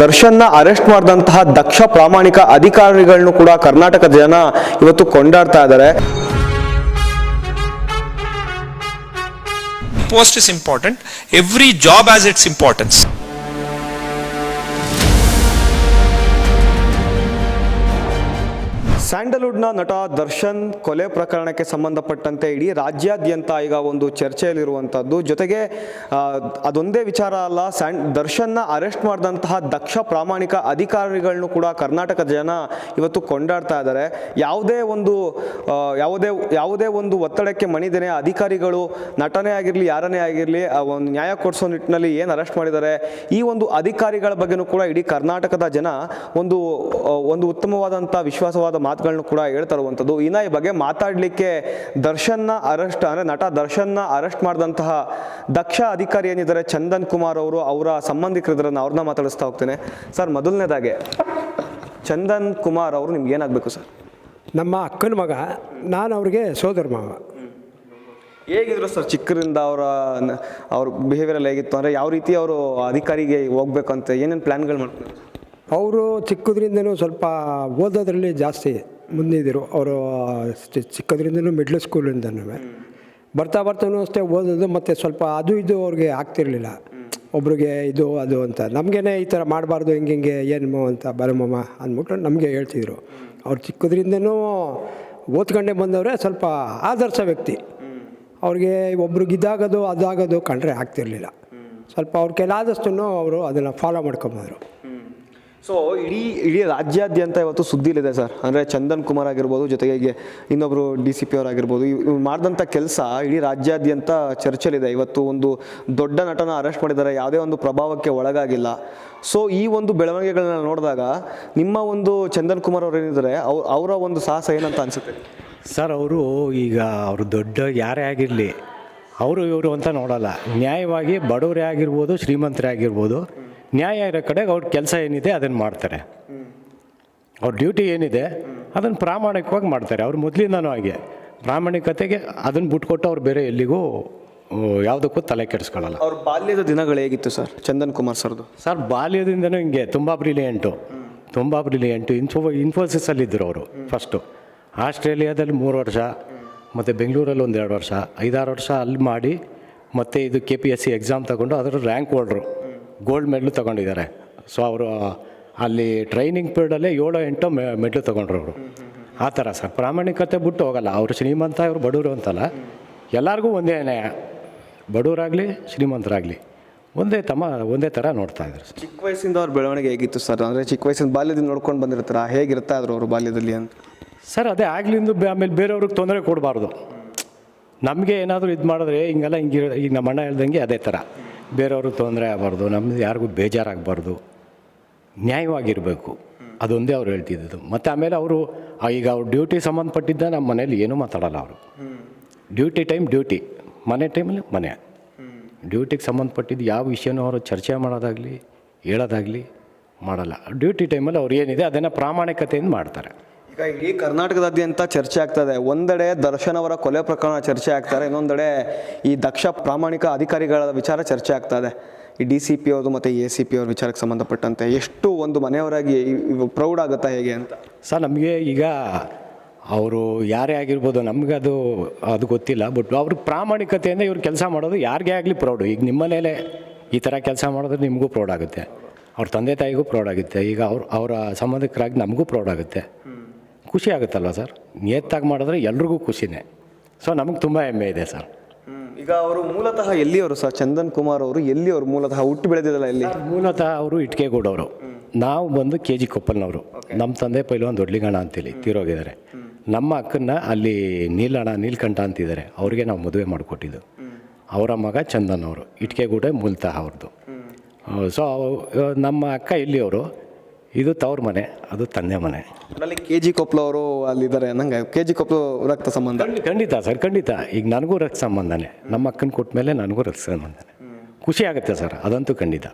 ದರ್ಶನ್ನ arrest ಮಾಡಿದಂತಹ ದಕ್ಷ ಪ್ರಾಮಾಣಿಕ ಅಧಿಕಾರಿಗಳನ್ನು ಕೂಡ ಕರ್ನಾಟಕದ ಜನ ಇವತ್ತು ಕೊಂಡಾಡ್ತಾ ಇದ್ದಾರೆ. Post is important every job as it's importance. ಸ್ಯಾಂಡಲ್ವುಡ್ನ ನಟ ದರ್ಶನ್ ಕೊಲೆ ಪ್ರಕರಣಕ್ಕೆ ಸಂಬಂಧಪಟ್ಟಂತೆ ಇಡೀ ರಾಜ್ಯಾದ್ಯಂತ ಈಗ ಒಂದು ಚರ್ಚೆಯಲ್ಲಿರುವಂಥದ್ದು. ಜೊತೆಗೆ ಅದೊಂದೇ ವಿಚಾರ ಅಲ್ಲ, ಸ್ಯಾಂಡ್, ದರ್ಶನ್ನ ಅರೆಸ್ಟ್ ಮಾಡಿದಂತಹ ದಕ್ಷ ಪ್ರಾಮಾಣಿಕ ಅಧಿಕಾರಿಗಳನ್ನು ಕೂಡ ಕರ್ನಾಟಕದ ಜನ ಇವತ್ತು ಕೊಂಡಾಡ್ತಾ ಇದ್ದಾರೆ. ಯಾವುದೇ ಒಂದು ಯಾವುದೇ ಯಾವುದೇ ಒಂದು ಒತ್ತಡಕ್ಕೆ ಮಣಿದೇನೆ ಅಧಿಕಾರಿಗಳು, ನಟನೆ ಆಗಿರಲಿ ಯಾರನೇ ಆಗಿರಲಿ ಒಂದು ನ್ಯಾಯ ಕೊಡಿಸೋ ನಿಟ್ಟಿನಲ್ಲಿ ಏನು ಅರೆಸ್ಟ್ ಮಾಡಿದ್ದಾರೆ, ಈ ಒಂದು ಅಧಿಕಾರಿಗಳ ಬಗ್ಗೆನೂ ಕೂಡ ಇಡೀ ಕರ್ನಾಟಕದ ಜನ ಒಂದು ಒಂದು ಉತ್ತಮವಾದಂಥ ವಿಶ್ವಾಸವಾದ ಮಾತುಗಳನ್ನು ಕೂಡ ಹೇಳ್ತಾ ಇರುವಂಥದ್ದು ಇನ್ನು ಈ ಬಗ್ಗೆ ಮಾತಾಡಲಿಕ್ಕೆ ದರ್ಶನ್ನ ಅರೆಸ್ಟ್ ಅಂದರೆ ನಟ ದರ್ಶನ್ನ ಅರೆಸ್ಟ್ ಮಾಡಿದಂತಹ ದಕ್ಷ ಅಧಿಕಾರಿ ಏನಿದ್ದಾರೆ ಚಂದನ್ ಕುಮಾರ್ ಅವರು ಅವರ ಸಂಬಂಧಿಕರಿದ್ರನ್ನ ಅವ್ರನ್ನ ಮಾತಾಡಿಸ್ತಾ ಹೋಗ್ತೇನೆ. ಸರ್ ಮೊದಲನೇದಾಗೆ ಚಂದನ್ ಕುಮಾರ್ ಅವರು ನಿಮ್ಗೆ ಏನಾಗಬೇಕು ಸರ್? ನಮ್ಮ ಅಕ್ಕನ ಮಗ ನಾನು ಅವ್ರಿಗೆ ಸೋದರ ಮಾವ. ಹೇಗಿದ್ರು ಸರ್ ಚಿಕ್ಕರಿಂದ ಅವರ ಅವ್ರ ಬಿಹೇವಿಯರ್ ಎಲ್ಲ ಹೇಗಿತ್ತು? ಅಂದರೆ ಯಾವ ರೀತಿ ಅವರು ಅಧಿಕಾರಿಗೆ ಹೋಗ್ಬೇಕಂತ ಏನೇನು ಪ್ಲ್ಯಾನ್ಗಳು ಮಾಡ್ತಾರೆ ಅವರು ಚಿಕ್ಕದ್ರಿಂದನೂ ಸ್ವಲ್ಪ ಓದೋದ್ರಲ್ಲಿ ಜಾಸ್ತಿ ಮುಂದಿದ್ದರು ಅವರು ಚಿಕ್ಕದ್ರಿಂದನೂ ಮಿಡ್ಲ್ ಸ್ಕೂಲಿಂದನೂ ಬರ್ತಾ ಬರ್ತಾನೂ ಅಷ್ಟೇ ಓದೋದು, ಮತ್ತು ಸ್ವಲ್ಪ ಅದು ಇದು ಅವ್ರಿಗೆ ಆಗ್ತಿರಲಿಲ್ಲ. ಒಬ್ರಿಗೆ ಇದು, ಅದು ಅಂತ. ನಮಗೇನೆ ಈ ಥರ ಮಾಡಬಾರ್ದು, ಹೆಂಗೆ, ಹಿಂಗೆ, ಏನು ಅಂತ ಬರಮಮ್ಮ ಅಂದ್ಬಿಟ್ಟು ನಮಗೆ ಹೇಳ್ತಿದ್ರು. ಅವ್ರು ಚಿಕ್ಕದ್ರಿಂದನೂ ಓದ್ಕೊಂಡೇ ಬಂದವರೇ ಸ್ವಲ್ಪ ಆದರ್ಶ ವ್ಯಕ್ತಿ. ಅವ್ರಿಗೆ ಒಬ್ರಿಗೆ ಇದಾಗೋದು ಅದಾಗೋದು ಕಂಡ್ರೆ ಆಗ್ತಿರಲಿಲ್ಲ. ಸ್ವಲ್ಪ ಅವ್ರ ಕೆಲಾದಷ್ಟು ಅವರು ಅದನ್ನು ಫಾಲೋ ಮಾಡ್ಕೊಂಬಂದರು. ಸೊ ಇಡೀ ಇಡೀ ರಾಜ್ಯಾದ್ಯಂತ ಇವತ್ತು ಸುದ್ದಿಲಿದೆ ಸರ್. ಅಂದರೆ ಚಂದನ್ ಕುಮಾರ್ ಆಗಿರ್ಬೋದು, ಜೊತೆಗೆ ಇನ್ನೊಬ್ಬರು ಡಿ ಸಿ ಪಿ ಅವರಾಗಿರ್ಬೋದು ಇವ್ರು ಮಾಡಿದಂಥ ಕೆಲಸ ಇಡೀ ರಾಜ್ಯಾದ್ಯಂತ ಚರ್ಚೆಲಿದೆ ಇವತ್ತು ಒಂದು ದೊಡ್ಡ ನಟನ ಅರೆಸ್ಟ್ ಮಾಡಿದ್ದಾರೆ, ಯಾವುದೇ ಒಂದು ಪ್ರಭಾವಕ್ಕೆ ಒಳಗಾಗಿಲ್ಲ. ಸೊ ಈ ಒಂದು ಬೆಳವಣಿಗೆಗಳನ್ನ ನೋಡಿದಾಗ ನಿಮ್ಮ ಒಂದು ಚಂದನ್ ಕುಮಾರ್ ಅವ್ರು ಏನಿದ್ದಾರೆ ಅವ್ರ ಅವರ ಒಂದು ಸಾಹಸ ಏನಂತ ಅನಿಸುತ್ತೆ? ಸರ್, ಅವರು ಈಗ ಅವರು ದೊಡ್ಡ ಯಾರೇ ಆಗಿರಲಿ, ಅವರು ಇವರು ಅಂತ ನೋಡಲ್ಲ. ನ್ಯಾಯವಾಗಿ ಬಡವರೇ ಆಗಿರ್ಬೋದು, ಶ್ರೀಮಂತರೇ ಆಗಿರ್ಬೋದು ನ್ಯಾಯ ಇರೋ ಕಡೆಗೆ ಅವ್ರ ಕೆಲಸ ಏನಿದೆ ಅದನ್ನು ಮಾಡ್ತಾರೆ. ಅವ್ರ ಡ್ಯೂಟಿ ಏನಿದೆ ಅದನ್ನು ಪ್ರಾಮಾಣಿಕವಾಗಿ ಮಾಡ್ತಾರೆ. ಅವ್ರು ಮೊದಲಿಂದನೂ ಹಾಗೆ. ಪ್ರಾಮಾಣಿಕತೆಗೆ ಅದನ್ನು ಬಿಟ್ಕೊಟ್ಟು ಅವ್ರು ಬೇರೆ ಎಲ್ಲಿಗೂ ಯಾವುದಕ್ಕೂ ತಲೆ ಕೆಡಿಸ್ಕೊಳ್ಳಲ್ಲ ಅವ್ರ ಬಾಲ್ಯದ ದಿನಗಳು ಹೇಗಿತ್ತು ಸರ್ ಚಂದನ್ ಕುಮಾರ್ ಸರ್ದು? ಸರ್ ಬಾಲ್ಯದಿಂದನೂ ಹಿಂಗೆ ತುಂಬ ಬ್ರಿಲಿಯಂಟು. ತುಂಬ ಬ್ರಿಲಿಯಂಟು. ಇನ್ಫೋ ಇನ್ಫೋಸಿಸಲ್ಲಿದ್ದರು ಅವರು ಫಸ್ಟು. ಆಸ್ಟ್ರೇಲಿಯಾದಲ್ಲಿ ಮೂರು ವರ್ಷ ಮತ್ತು ಬೆಂಗಳೂರಲ್ಲಿ ಒಂದು ಎರಡು ವರ್ಷ ಐದಾರು ವರ್ಷ ಅಲ್ಲಿ ಮಾಡಿ ಮತ್ತು ಇದು K P S C exam ತಗೊಂಡು ಅದರ ರ್ಯಾಂಕ್ ಹೋಲ್ಡ್ರು ಗೋಲ್ಡ್ ಮೆಡ್ಲು ತೊಗೊಂಡಿದ್ದಾರೆ. ಸೊ ಅವರು ಅಲ್ಲಿ ಟ್ರೈನಿಂಗ್ ಪೀರಿಯಡಲ್ಲೇ ಏಳು ಎಂಟು ಮೆ ಮೆಡ್ಲು ತೊಗೊಂಡ್ರು ಅವರು. ಆ ಥರ ಸರ್. ಪ್ರಾಮಾಣಿಕತೆ ಬಿಟ್ಟು ಹೋಗಲ್ಲ. ಅವರು ಶ್ರೀಮಂತ ಇವರು ಬಡವರು ಅಂತಲ್ಲ. ಎಲ್ಲರಿಗೂ ಒಂದೇ ಬಡವರಾಗಲಿ ಶ್ರೀಮಂತರಾಗಲಿ. ಒಂದೇ ತಮ್ಮ ಒಂದೇ ಥರ ನೋಡ್ತಾ ಇದ್ದಾರೆ ಸರ್. ಚಿಕ್ಕ ವಯಸ್ಸಿಂದ ಅವ್ರ ಬೆಳವಣಿಗೆ ಹೇಗಿತ್ತು ಸರ್? ಅಂದರೆ ಚಿಕ್ಕ ವಯಸ್ಸಿನ ಬಾಲ್ಯದಿಂದ ನೋಡ್ಕೊಂಡು ಬಂದಿರ್ತಾರ? ಹೇಗಿರ್ತಾ ಇದ್ರು ಅವರು ಬಾಲ್ಯದಲ್ಲಿ ಅಂತ? ಸರ್ ಅದೇ ಆಗ್ಲಿಂದ ಆಮೇಲೆ ಬೇರೆಯವ್ರಿಗೆ ತೊಂದರೆ ಕೊಡಬಾರ್ದು. ನಮಗೆ ಏನಾದರೂ ಇದು ಮಾಡಿದ್ರೆ ಹಿಂಗೆಲ್ಲ ಹಿಂಗಿರೋ ಈಗ ನಮ್ಮ ಅಣ್ಣ ಹೇಳ್ದಂಗೆ ಅದೇ ಥರ. ಬೇರೆಯವ್ರಿಗೆ ತೊಂದರೆ ಆಗಬಾರ್ದು ನಮ್ಮದು ಯಾರಿಗೂ ಬೇಜಾರಾಗಬಾರ್ದು. ನ್ಯಾಯವಾಗಿರಬೇಕು. ಅದೊಂದೇ ಅವ್ರು ಹೇಳ್ತಿದ್ದು ಮತ್ತು ಆಮೇಲೆ ಅವರು ಈಗ ಅವ್ರ ಡ್ಯೂಟಿ ಸಂಬಂಧಪಟ್ಟಿದ್ದ ನಮ್ಮ ಮನೇಲಿ ಏನೂ ಮಾತಾಡಲ್ಲ ಅವರು. Duty time duty. ಮನೆ ಟೈಮಲ್ಲಿ ಮನೆ. ಡ್ಯೂಟಿಗೆ ಸಂಬಂಧಪಟ್ಟಿದ್ದು ಯಾವ ವಿಷಯನೂ ಅವರು ಚರ್ಚೆ ಮಾಡೋದಾಗಲಿ, ಹೇಳೋದಾಗಲಿ ಮಾಡಲ್ಲ. ಡ್ಯೂಟಿ ಟೈಮಲ್ಲಿ ಅವ್ರು ಏನಿದೆ ಅದನ್ನು ಪ್ರಾಮಾಣಿಕತೆಯಿಂದ ಮಾಡ್ತಾರೆ. ಈಗ ಇಡೀ ಕರ್ನಾಟಕದಾದ್ಯಂತ ಚರ್ಚೆ ಆಗ್ತದೆ. ಒಂದೆಡೆ ದರ್ಶನ್ ಅವರ ಕೊಲೆ ಪ್ರಕರಣ ಚರ್ಚೆ ಆಗ್ತಾರೆ. ಇನ್ನೊಂದೆಡೆ ಈ ದಕ್ಷ ಪ್ರಾಮಾಣಿಕ ಅಧಿಕಾರಿಗಳ ವಿಚಾರ ಚರ್ಚೆ ಆಗ್ತದೆ. ಈ ಡಿ ಸಿ ಪಿ ಅವರು ಮತ್ತು ಎ ಸಿ ಪಿ ಅವ್ರ ವಿಚಾರಕ್ಕೆ ಸಂಬಂಧಪಟ್ಟಂತೆ ಎಷ್ಟು ಒಂದು ಮನೆಯವರಾಗಿ ಪ್ರೌಡ್ ಆಗುತ್ತಾ ಹೇಗೆ ಅಂತ? ಸರ್, ನಮಗೆ ಈಗ ಅವರು ಯಾರೇ ಆಗಿರ್ಬೋದು ನಮಗೆ ಅದು ಅದು ಗೊತ್ತಿಲ್ಲ. ಬಟ್ ಅವ್ರ ಪ್ರಾಮಾಣಿಕತೆಯಿಂದ ಇವ್ರು ಕೆಲಸ ಮಾಡೋದು ಯಾರಿಗೇ ಆಗಲಿ ಪ್ರೌಡು. ಈಗ ನಿಮ್ಮ ಮನೇಲೆ ಈ ಥರ ಕೆಲಸ ಮಾಡಿದ್ರೆ ನಿಮಗೂ ಪ್ರೌಡ್ ಆಗುತ್ತೆ. ಅವ್ರ ತಂದೆ ತಾಯಿಗೂ ಪ್ರೌಡ್ ಆಗುತ್ತೆ. ಈಗ ಅವ್ರ, ಅವರ ಸಂಬಂಧಿಕರಾಗಿ ನಮಗೂ ಪ್ರೌಡ್ ಆಗುತ್ತೆ. ಖುಷಿ ಆಗುತ್ತಲ್ವ ಸರ್? ನಿಯತ್ತಾಗಿ ಮಾಡಿದ್ರೆ ಎಲ್ರಿಗೂ ಖುಷಿನೇ. ಸೊ ನಮಗೆ ತುಂಬ ಹೆಮ್ಮೆ ಇದೆ ಸರ್. ಈಗ ಅವರು ಮೂಲತಃ ಎಲ್ಲಿಯವರು ಸರ್? ಚಂದನ್ ಕುಮಾರ್ ಅವರು ಎಲ್ಲಿಯವರು? ಮೂಲತಃ ಹುಟ್ಟು ಬೆಳೆದಿದ್ದಲ್ಲ ಎಲ್ಲಿ? ಮೂಲತಃ ಅವರು ಇಟ್ಕೆಗೂಡವರು. ನಾವು ಬಂದು ಕೆ ಜಿ ಕೊಪ್ಪಲ್ನವರು. ನಮ್ಮ ತಂದೆ ಪೈಲ್ವಾನ್ ದೊಡ್ಲಿಗಣ ಅಂತೇಳಿ ತೀರೋಗಿದ್ದಾರೆ. ನಮ್ಮ ಅಕ್ಕನ್ನ ಅಲ್ಲಿ ನೀಲಣ ನೀಲ್ಕಂಠ ಅಂತಿದ್ದಾರೆ. ಅವ್ರಿಗೆ ನಾವು ಮದುವೆ ಮಾಡಿಕೊಟ್ಟಿದ್ದು. ಅವರ ಮಗ ಚಂದನ್ ಅವರು ಇಟ್ಕೆಗೂಡೆ ಮೂಲತಃ ಅವ್ರದ್ದು ಸೊ ನಮ್ಮ ಅಕ್ಕ ಇಲ್ಲಿಯವರು ಇದು ತವ್ರ ಮನೆ ಅದು ತಂದೆ ಮನೆ. ಅದರಲ್ಲಿ ಕೆ ಜಿ ಕೊಪ್ಪಳ ಅವರು ಅಲ್ಲಿದ್ದಾರೆ. ನಂಗೆ ಕೆ ಜಿ ಕೊಪ್ಪಲು ರಕ್ತ ಸಂಬಂಧ. ಖಂಡಿ- ಖಂಡಿತ ಸರ್ ಖಂಡಿತ. ಈಗ ನನಗೂ ರಕ್ತ ಸಂಬಂಧನೇ. ನಮ್ಮ ಅಕ್ಕನ ಕೊಟ್ಟ ಮೇಲೆ ನನಗೂ ರಕ್ತ ಸಂಬಂಧನೇ. ಖುಷಿ ಆಗುತ್ತೆ ಸರ್ ಅದಂತೂ ಖಂಡಿತ.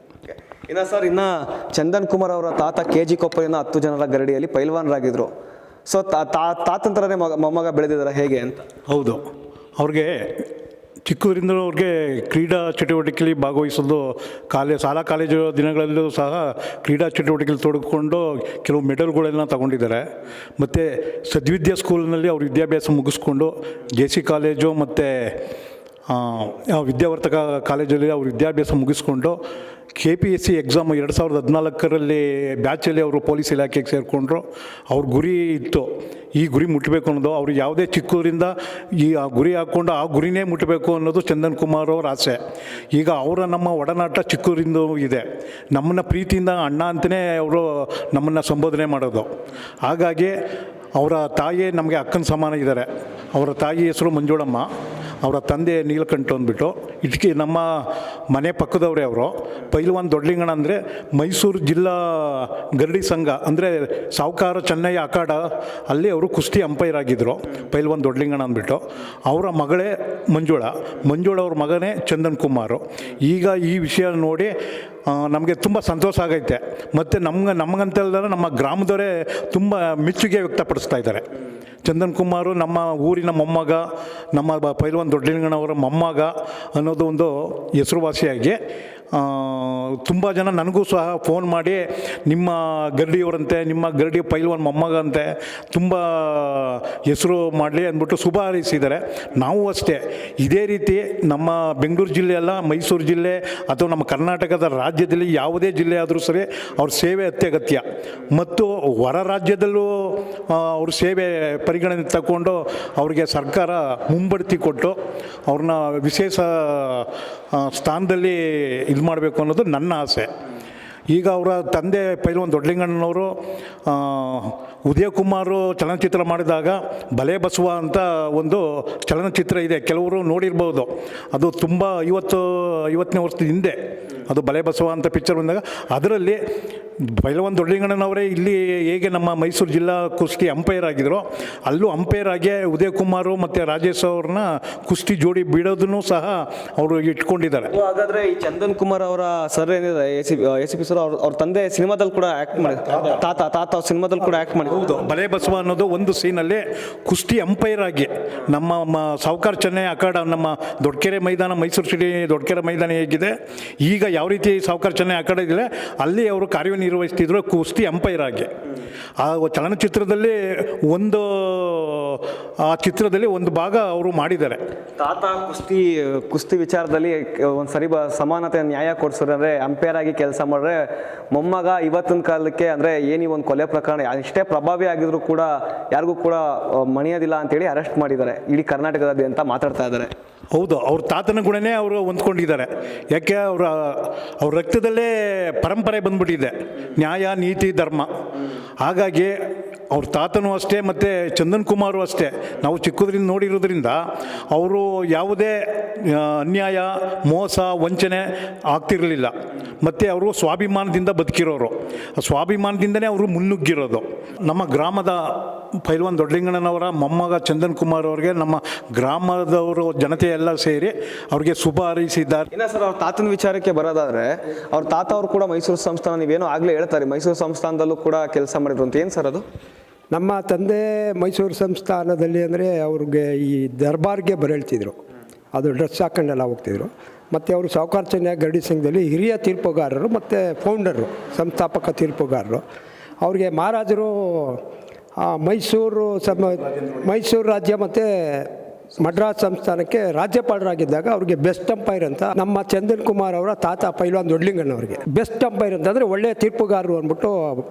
ಇನ್ನು ಸರ್ ಇನ್ನು ಚಂದನ್ ಕುಮಾರ್ ಅವರ ತಾತ ಕೆ ಜಿ ಕೊಪ್ಪಲಿನ ಹತ್ತು ಜನರ ಗರಡಿಯಲ್ಲಿ ಪೈಲ್ವಾನರಾಗಿದ್ದರು ಸೊ ತಾತಂತ್ರನೇ ಮಗ ಮೊಮ್ಮಗ ಬೆಳೆದಿದ್ದಾರೆ ಹೇಗೆ ಅಂತ? ಹೌದು. ಅವ್ರಿಗೆ ಚಿಕ್ಕದ್ರಿಂದ ಅವ್ರಿಗೆ ಕ್ರೀಡಾ ಚಟುವಟಿಕೆಯಲ್ಲಿ ಭಾಗವಹಿಸೋದು ಕಾಲೇ, ಶಾಲಾ ಕಾಲೇಜು ದಿನಗಳಲ್ಲೂ ಸಹ ಕ್ರೀಡಾ ಚಟುವಟಿಕೆಯಲ್ಲಿ ತೊಡಗಿಕೊಂಡು ಕೆಲವು ಮೆಡಲ್ಗಳೆಲ್ಲ ತಗೊಂಡಿದ್ದಾರೆ. ಮತ್ತು ಸದ್ವಿದ್ಯಾ ಸ್ಕೂಲ್ನಲ್ಲಿ ಅವ್ರ ವಿದ್ಯಾಭ್ಯಾಸ ಮುಗಿಸ್ಕೊಂಡು ಜೆ ಸಿ ಕಾಲೇಜು ಮತ್ತು ವಿದ್ಯಾವರ್ತಕ ಕಾಲೇಜಲ್ಲಿ ಅವ್ರ ವಿದ್ಯಾಭ್ಯಾಸ ಮುಗಿಸ್ಕೊಂಡು K P S C exam ಎರಡು ಸಾವಿರದ ಹದಿನಾಲ್ಕರಲ್ಲಿ ಬ್ಯಾಚಲ್ಲಿ ಅವರು ಪೊಲೀಸ್ ಇಲಾಖೆಗೆ ಸೇರಿಕೊಂಡ್ರು. ಅವ್ರ ಗುರಿ ಇತ್ತು. ಈ ಗುರಿ ಮುಟ್ಟಬೇಕು ಅನ್ನೋದು ಅವರು ಯಾವುದೇ ಚಿಕ್ಕೂರಿಂದ ಈ ಆ ಗುರಿ ಹಾಕ್ಕೊಂಡು ಆ ಗುರಿನೇ ಮುಟ್ಟಬೇಕು ಅನ್ನೋದು ಚಂದನ್ ಕುಮಾರ್ ಅವ್ರ ಆಸೆ. ಈಗ ಅವರ ನಮ್ಮ ಒಡನಾಟ ಚಿಕ್ಕೂರಿಂದ ಇದೆ. ನಮ್ಮನ್ನ ಪ್ರೀತಿಯಿಂದ ಅಣ್ಣ ಅಂತಲೇ ಅವರು ನಮ್ಮನ್ನು ಸಂಬೋಧನೆ ಮಾಡೋದು. ಹಾಗಾಗಿ ಅವರ ತಾಯಿಯೇ ನಮಗೆ ಅಕ್ಕನ ಸಮಾನ ಇದ್ದಾರೆ ಅವರ ತಾಯಿ ಹೆಸರು ಮಂಜುಳಮ್ಮ. ಅವರ ತಂದೆ ನೀಲಕಂಠ ಅಂದ್ಬಿಟ್ಟು. ಇಟ್ಕಿ ನಮ್ಮ ಮನೆ ಪಕ್ಕದವರೇ ಅವರು. ಪೈಲ್ವಾನ್ ದೊಡ್ಡಲಿಂಗಣ ಅಂದರೆ ಮೈಸೂರು ಜಿಲ್ಲಾ ಗರಡಿ ಸಂಘ, ಅಂದರೆ ಸಾವುಕಾರ ಚೆನ್ನೈ ಅಖಾಡ, ಅಲ್ಲಿ ಅವರು ಕುಸ್ತಿ ಅಂಪೈರ್ ಆಗಿದ್ದರು ಪೈಲ್ವಾನ್ ದೊಡ್ಡಲಿಂಗಣ ಅಂದ್ಬಿಟ್ಟು. ಅವರ ಮಗಳೇ ಮಂಜುಳ. ಮಂಜುಳ ಅವ್ರ ಮಗನೇ ಚಂದನ್ ಕುಮಾರ್. ಈಗ ಈ ವಿಷಯ ನೋಡಿ ನಮಗೆ ತುಂಬ ಸಂತೋಷ ಆಗೈತೆ. ಮತ್ತು ನಮ್ಗೆ ನಮಗಂತಲ್ಲ ನಮ್ಮ ಗ್ರಾಮದವರೇ ತುಂಬ ಮೆಚ್ಚುಗೆ ವ್ಯಕ್ತಪಡಿಸ್ತಾ ಇದ್ದಾರೆ. ಚಂದನ್ ಕುಮಾರು ನಮ್ಮ ಊರಿನ ಮೊಮ್ಮಗ ನಮ್ಮ ಬ ಪೈಲ್ವಾನ್ ದೊಡ್ಡಲಿಂಗಣ್ಣವರ ಮೊಮ್ಮಗ ಅನ್ನೋದು ಒಂದು ಹೆಸರುವಾಸಿಯಾಗಿ ತುಂಬ ಜನ ನನಗೂ ಸಹ ಫೋನ್ ಮಾಡಿ, ನಿಮ್ಮ ಗರಡಿಯವರಂತೆ, ನಿಮ್ಮ ಗರ್ಡಿ ಪೈಲ್ವಾನ್ ಮೊಮ್ಮಗಂತೆ ತುಂಬ ಹೆಸರು ಮಾಡಲಿ ಅಂದ್ಬಿಟ್ಟು ಶುಭ ಹಾರೈಸಿದ್ದಾರೆ. ನಾವು ಅಷ್ಟೇ. ಇದೇ ರೀತಿ ನಮ್ಮ ಬೆಂಗಳೂರು ಜಿಲ್ಲೆ ಅಲ್ಲ, ಮೈಸೂರು ಜಿಲ್ಲೆ ಅಥವಾ ನಮ್ಮ ಕರ್ನಾಟಕದ ರಾಜ್ಯದಲ್ಲಿ ಯಾವುದೇ ಜಿಲ್ಲೆ ಆದರೂ ಸರಿ ಅವ್ರ ಸೇವೆ ಅತ್ಯಗತ್ಯ. ಮತ್ತು ಹೊರ ರಾಜ್ಯದಲ್ಲೂ ಅವ್ರ ಸೇವೆ ಪರಿಗಣನೆ ತಗೊಂಡು ಅವರಿಗೆ ಸರ್ಕಾರ ಮುಂಬಡ್ತಿ ಕೊಟ್ಟು ಅವ್ರನ್ನ ವಿಶೇಷ ಸ್ಥಾನದಲ್ಲಿ ಇದು ಮಾಡಬೇಕು ಅನ್ನೋದು ನನ್ನ ಆಸೆ. ಈಗ ಅವರ ತಂದೆ ಪೈಲ್ವಾನ್ ದೊಡ್ಡಲಿಂಗಣ್ಣನವರು ಉದಯಕುಮಾರು ಚಲನಚಿತ್ರ ಮಾಡಿದಾಗ ಬಲೆ ಬಸವ ಅಂತ ಒಂದು ಚಲನಚಿತ್ರ ಇದೆ. ಕೆಲವರು ನೋಡಿರ್ಬೋದು. ಅದು ತುಂಬ ಐವತ್ತು, ಐವತ್ತನೇ ವರ್ಷದ ಹಿಂದೆ. ಅದು ಬಲೆ ಬಸವ ಅಂತ ಪಿಕ್ಚರ್ ಬಂದಾಗ ಅದರಲ್ಲಿ ಬೈಲವನ್ ದೊಡ್ಡಲಿಂಗಣ್ಣನವರೇ ಇಲ್ಲಿ ಹೇಗೆ ನಮ್ಮ ಮೈಸೂರು ಜಿಲ್ಲಾ ಕುಸ್ತಿ ಅಂಪೈರ್ ಆಗಿದ್ರು ಅಲ್ಲೂ ಅಂಪೈರ್ ಆಗಿ ಉದಯಕುಮಾರು ಮತ್ತು ರಾಜೇಶ್ ಅವ್ರನ್ನ ಕುಸ್ತಿ ಜೋಡಿ ಬಿಡೋದನ್ನು ಸಹ ಅವರು ಇಟ್ಕೊಂಡಿದ್ದಾರೆ. ಹಾಗಾದ್ರೆ ಈ ಚಂದನ್ ಕುಮಾರ್ ಅವರ ಸರ್ ಏನಿದೆ A C A C P sir ಅವ್ರ ಅವ್ರ ತಂದೆ ಸಿನಿಮಾದಲ್ಲಿ ಕೂಡ ಆಕ್ಟ್ ಮಾಡಿ ತಾತ. ತಾತ ಸಿನಿಮಾದಲ್ಲಿ ಕೂಡ ಆಕ್ಟ್ ಮಾಡಿ ಹೌದು ಬಲೆ ಬಸವ ಅನ್ನೋದು ಒಂದು ಸೀನಲ್ಲಿ ಕುಸ್ತಿ ಅಂಪೈರ್ ಆಗಿ ನಮ್ಮ ಮ ಸಾವುಕಾರ ಚೆನ್ನೈ ಅಖಾಡ ನಮ್ಮ ದೊಡ್ಡಕೆರೆ ಮೈದಾನ ಮೈಸೂರು ಸಿಟಿ ದೊಡ್ಡಕೆರೆ ಮೈದಾನ ಹೇಗಿದೆ. ಈಗ ಯಾವ ರೀತಿ ಸಾವುಕಾರ ಆ ಕಡೆ ಇದೆ ಅಲ್ಲಿ ಅವರು ಕಾರ್ಯನಿರ್ವಹಿಸ್ತಿದ್ರು ಕುಸ್ತಿ ಅಂಪೈರ್ ಆಗಿ. ಆ ಚಲನಚಿತ್ರದಲ್ಲಿ ಒಂದು, ಆ ಚಿತ್ರದಲ್ಲಿ ಒಂದು ಭಾಗ ಅವರು ಮಾಡಿದ್ದಾರೆ. ತಾತ ಕುಸ್ತಿ ಕುಸ್ತಿ ವಿಚಾರದಲ್ಲಿ ಒಂದು ಸರಿ ಸಮಾನತೆ ನ್ಯಾಯ ಕೊಡ್ಸಿದ್ರೆ ಅಂದರೆ ಅಂಪೇರ್ ಆಗಿ ಕೆಲಸ ಮಾಡಿದ್ರೆ ಮೊಮ್ಮಗ ಇವತ್ತಿನ ಕಾಲಕ್ಕೆ ಅಂದರೆ ಏನಿ ಒಂದು ಕೊಲೆ ಪ್ರಕರಣ, ಎಷ್ಟೇ ಪ್ರಭಾವಿ ಆಗಿದ್ರು ಕೂಡ, ಯಾರಿಗೂ ಕೂಡ ಮಣಿಯೋದಿಲ್ಲ ಅಂತೇಳಿ ಅರೆಸ್ಟ್ ಮಾಡಿದ್ದಾರೆ. ಇಡೀ ಕರ್ನಾಟಕದಾದ್ಯಂತ ಮಾತಾಡ್ತಾ ಇದ್ದಾರೆ. ಹೌದು, ಅವ್ರ ತಾತನ ಗುಣನೇ ಅವರು ಹೊಂದ್ಕೊಂಡಿದ್ದಾರೆ. ಯಾಕೆ ಅವರ, ಅವ್ರ ರಕ್ತದಲ್ಲೇ ಪರಂಪರೆ ಬಂದ್ಬಿಟ್ಟಿದೆ. ನ್ಯಾಯ, ನೀತಿ, ಧರ್ಮ. ಹಾಗಾಗಿ ಅವ್ರ ತಾತನೂ ಅಷ್ಟೇ ಮತ್ತು ಚಂದನ್ ಕುಮಾರು ಅಷ್ಟೇ. ನಾವು ಚಿಕ್ಕದ್ರಿಂದ ನೋಡಿರೋದ್ರಿಂದ ಅವರು ಯಾವುದೇ ಅನ್ಯಾಯ, ಮೋಸ, ವಂಚನೆ ಆಗ್ತಿರಲಿಲ್ಲ. ಮತ್ತು ಅವರು ಸ್ವಾಭಿಮಾನದಿಂದ ಬದುಕಿರೋರು. ಸ್ವಾಭಿಮಾನದಿಂದನೇ ಅವರು ಮುನ್ನುಗ್ಗಿರೋದು. ನಮ್ಮ ಗ್ರಾಮದ ಪೈಲ್ವಾನ್ ದೊಡ್ಡಲಿಂಗಣ್ಣನವರ ಮೊಮ್ಮಗ ಚಂದನ್ ಕುಮಾರ್ ಅವರಿಗೆ ನಮ್ಮ ಗ್ರಾಮದವರು ಜನತೆ ಎಲ್ಲ ಸೇರಿ ಅವ್ರಿಗೆ ಶುಭ ಹಾರೈಸಿದ್ದಾರೆ. ಇನ್ನ ಸರ್ ಅವ್ರ ತಾತನ ವಿಚಾರಕ್ಕೆ ಬರೋದಾದ್ರೆ ಅವ್ರ ತಾತ ಅವರು ಕೂಡ ಮೈಸೂರು ಸಂಸ್ಥಾನ ನೀವೇನೋ ಆಗಲೇ ಹೇಳ್ತಾರೆ ಮೈಸೂರು ಸಂಸ್ಥಾನದಲ್ಲೂ ಕೂಡ ಕೆಲಸ ಮಾಡಿದ್ರು ಅಂತ ಏನು ಸರ್ ಅದು? ನಮ್ಮ ತಂದೆ ಮೈಸೂರು ಸಂಸ್ಥಾನದಲ್ಲಿ ಅಂದರೆ ಅವ್ರಿಗೆ ಈ ದರ್ಬಾರ್ಗೆ ಬರೇಳ್ತಿದ್ರು. ಅದು ಡ್ರೆಸ್ ಹಾಕೊಂಡೆಲ್ಲ ಹೋಗ್ತಿದ್ರು. ಮತ್ತು ಅವರು ಸಾಹುಕಾರ ಚೆನ್ನೈ ಗರಡಿ ಸಂಘದಲ್ಲಿ ಹಿರಿಯ ತೀರ್ಪುಗಾರರು ಮತ್ತು ಫೌಂಡರು ಸಂಸ್ಥಾಪಕ ತೀರ್ಪುಗಾರರು. ಅವ್ರಿಗೆ ಮಹಾರಾಜರು ಮೈಸೂರು ಸಮ, ಮೈಸೂರು ರಾಜ್ಯ ಮತ್ತು ಮಡ್ರಾಸ್ ಸಂಸ್ಥಾನಕ್ಕೆ ರಾಜ್ಯಪಾಲರಾಗಿದ್ದಾಗ ಅವ್ರಿಗೆ ಬೆಸ್ಟ್ ಅಂಪೈರ್ ಅಂತ ನಮ್ಮ ಚಂದನ್ ಕುಮಾರ್ ಅವರ ತಾತ ಪೈಲ್ವಾನ್ ದೊಡ್ಲಿಂಗಣ್ಣವ್ರಿಗೆ ಬೆಸ್ಟ್ ಅಂಪೈರ್ ಅಂತ ಅಂದರೆ ಒಳ್ಳೆಯ ತೀರ್ಪುಗಾರರು ಅಂದ್ಬಿಟ್ಟು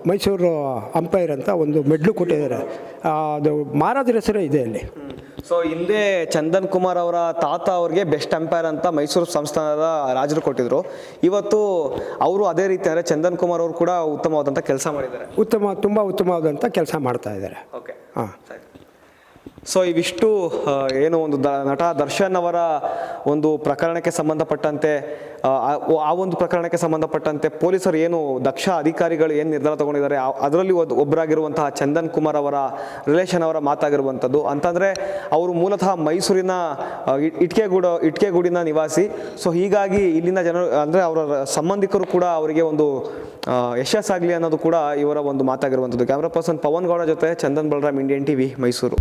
ಮೈಸೂರು ಅಂಪೈರ್ ಅಂತ ಒಂದು ಮೆಡ್ಲು ಕೊಟ್ಟಿದ್ದಾರೆ. ಅದು ಮಹಾರಾಜರ ಹೆಸರೇ ಇದೆ ಅಲ್ಲಿ. ಸೊ ಹಿಂದೆ ಚಂದನ್ ಕುಮಾರ್ ಅವರ ತಾತ ಅವ್ರಿಗೆ ಬೆಸ್ಟ್ ಅಂಪೈರ್ ಅಂತ ಮೈಸೂರು ಸಂಸ್ಥಾನದ ರಾಜರು ಕೊಟ್ಟಿದ್ರು. ಇವತ್ತು ಅವರು ಅದೇ ರೀತಿ ಅಂದರೆ ಚಂದನ್ ಕುಮಾರ್ ಅವರು ಕೂಡ ಉತ್ತಮವಾದಂಥ ಕೆಲಸ ಮಾಡಿದ್ದಾರೆ. ಉತ್ತಮ ತುಂಬ ಉತ್ತಮವಾದಂಥ ಕೆಲಸ ಮಾಡ್ತಾ ಇದ್ದಾರೆ. ಓಕೆ ಹಾಂ. ಸೊ ಇವಿಷ್ಟು ಏನು ಒಂದು ದ ನಟ ದರ್ಶನ್ ಅವರ ಒಂದು ಪ್ರಕರಣಕ್ಕೆ ಸಂಬಂಧಪಟ್ಟಂತೆ ಆ, ಒಂದು ಪ್ರಕರಣಕ್ಕೆ ಸಂಬಂಧಪಟ್ಟಂತೆ ಪೊಲೀಸರು ಏನು ದಕ್ಷ ಅಧಿಕಾರಿಗಳು ಏನು ನಿರ್ಧಾರ ತಗೊಂಡಿದ್ದಾರೆ ಅದರಲ್ಲಿ ಒಬ್ಬರಾಗಿರುವಂತಹ ಚಂದನ್ ಕುಮಾರ್ ಅವರ ರಿಲೇಷನ್ ಅವರ ಮಾತಾಗಿರುವಂಥದ್ದು. ಅಂತಂದರೆ ಅವರು ಮೂಲತಃ ಮೈಸೂರಿನ ಇಟ್ಕೆಗೂಡ ಇಟ್ಕೆಗೂಡಿನ ನಿವಾಸಿ. ಸೊ ಹೀಗಾಗಿ ಇಲ್ಲಿನ ಜನರು ಅಂದರೆ ಅವರ ಸಂಬಂಧಿಕರು ಕೂಡ ಅವರಿಗೆ ಒಂದು ಯಶಸ್ಸಾಗಲಿ ಅನ್ನೋದು ಕೂಡ ಇವರ ಒಂದು ಮಾತಾಗಿರುವಂಥದ್ದು. ಕ್ಯಾಮ್ರಾ ಪರ್ಸನ್ ಪವನ್ ಗೌಡ ಜೊತೆ ಚಂದನ್ ಬಲರಾಮ್ ಇಂಡಿಯನ್ ಟಿವಿ ಮೈಸೂರು.